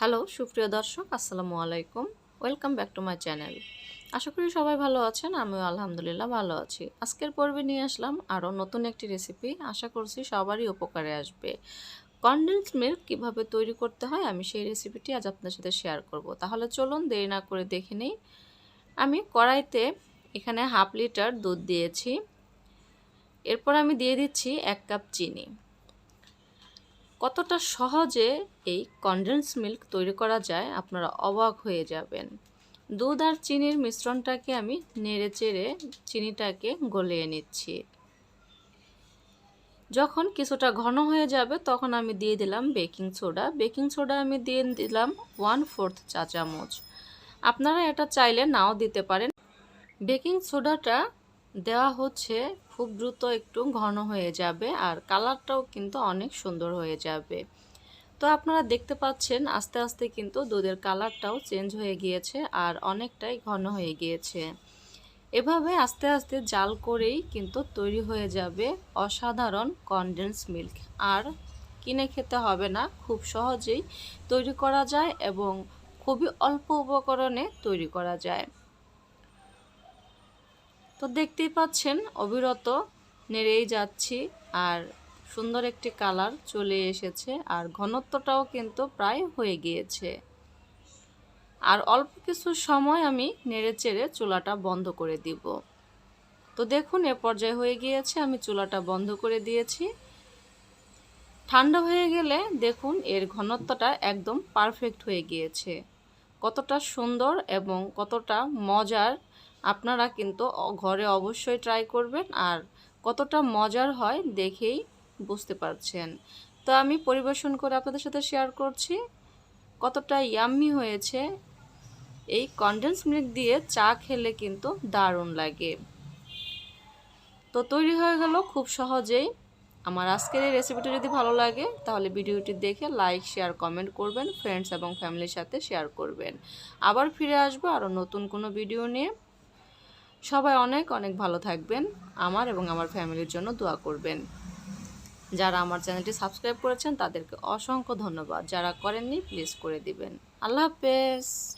Hello, সুপ্রিয় দর্শক, আসসালামু আলাইকুম। Welcome back to my channel আশা করি সবাই ভালো আছেন, আমিও আলহামদুলিল্লাহ ভালো আছি। আজকের পর্বে নিয়ে আসলাম আরও নতুন একটি রেসিপি আশা করছি সবারই উপকারে আসবে। কনডেন্স মিল্ক কীভাবে তৈরি করতে হয়, আমি সেই রেসিপিটি আজ আপনার সাথে শেয়ার করব। তাহলে চলুন দেরি না করে দেখে নিই। আমি কড়াইতে এখানে হাফ লিটার দুধ দিয়েছি। এরপর আমি দিয়ে দিচ্ছি এক কাপ চিনি। কতটা সহজে এই কনডেন্স মিল্ক তৈরি করা যায় আপনারা অবাক হয়ে যাবেন। দুধ আর চিনির মিশ্রণটাকে আমি নেড়ে চেড়ে চিনিটাকে গলিয়ে নিচ্ছি। যখন কিছুটা ঘন হয়ে যাবে তখন আমি দিয়ে দিলাম বেকিং সোডা। বেকিং সোডা আমি দিয়ে দিলাম ওয়ান ফোর্থ চা চামচ আপনারা এটা চাইলে নাও দিতে পারেন। বেকিং সোডাটা দেওয়া হচ্ছে খুব দ্রুত একটু ঘন হয়ে যাবে আর কালারটাও কিন্তু অনেক সুন্দর হয়ে যাবে। তো আপনারা দেখতে পাচ্ছেন আস্তে আস্তে কিন্তু দুধের কালারটাও চেঞ্জ হয়ে গিয়েছে আর অনেকটাই ঘন হয়ে গিয়েছে। এভাবে আস্তে আস্তে জাল করেই কিন্তু তৈরি হয়ে যাবে অসাধারণ কনডেন্স মিল্ক আর কিনে খেতে হবে না, খুব সহজেই তৈরি করা যায় এবং খুবই অল্প উপকরণে তৈরি করা যায়। তো দেখতেই পাচ্ছেন, অবিরত নেড়েই যাচ্ছি আর সুন্দর একটি কালার চলে এসেছে আর ঘনত্বটাও কিন্তু প্রায় হয়ে গিয়েছে। আর অল্প কিছু সময় আমি নেড়ে চেড়ে চুলাটা বন্ধ করে দিব। তো দেখুন, এ পর্যায়ে হয়ে গিয়েছে, আমি চুলাটা বন্ধ করে দিয়েছি। ঠান্ডা হয়ে গেলে দেখুন, এর ঘনত্বটা একদম পারফেক্ট হয়ে গিয়েছে। কতটা সুন্দর এবং কতটা মজার আপনারা কিন্তু ঘরে অবশ্যই ট্রাই করবেন আর কতটা মজার হয় দেখেই বুঝতে পারছেন। তো আমি পরিবেশন করে আপনাদের সাথে শেয়ার করছি, কতটা ইয়াম্মি হয়েছে। এই কনডেন্স মিল্ক দিয়ে চা খেলে কিন্তু দারুণ লাগে। তো তৈরি হয়ে গেল খুব সহজেই। আমার আজকের এই রেসিপিটি যদি ভালো লাগে, তাহলে ভিডিওটি দেখে লাইক শেয়ার কমেন্ট করবেন ফ্রেন্ডস এবং ফ্যামিলির সাথে শেয়ার করবেন। আবার ফিরে আসব আরও নতুন কোনো ভিডিও নিয়ে। সবাই অনেক অনেক ভালো থাকবেন। আমার এবং আমার ফ্যামিলির জন্য দোয়া করবেন। যারা আমার চ্যানেলটি সাবস্ক্রাইব করেছেন, তাদেরকে অসংখ্য ধন্যবাদ। যারা করেননি প্লিজ করে দিবেন। আল্লাহ হাফেজ।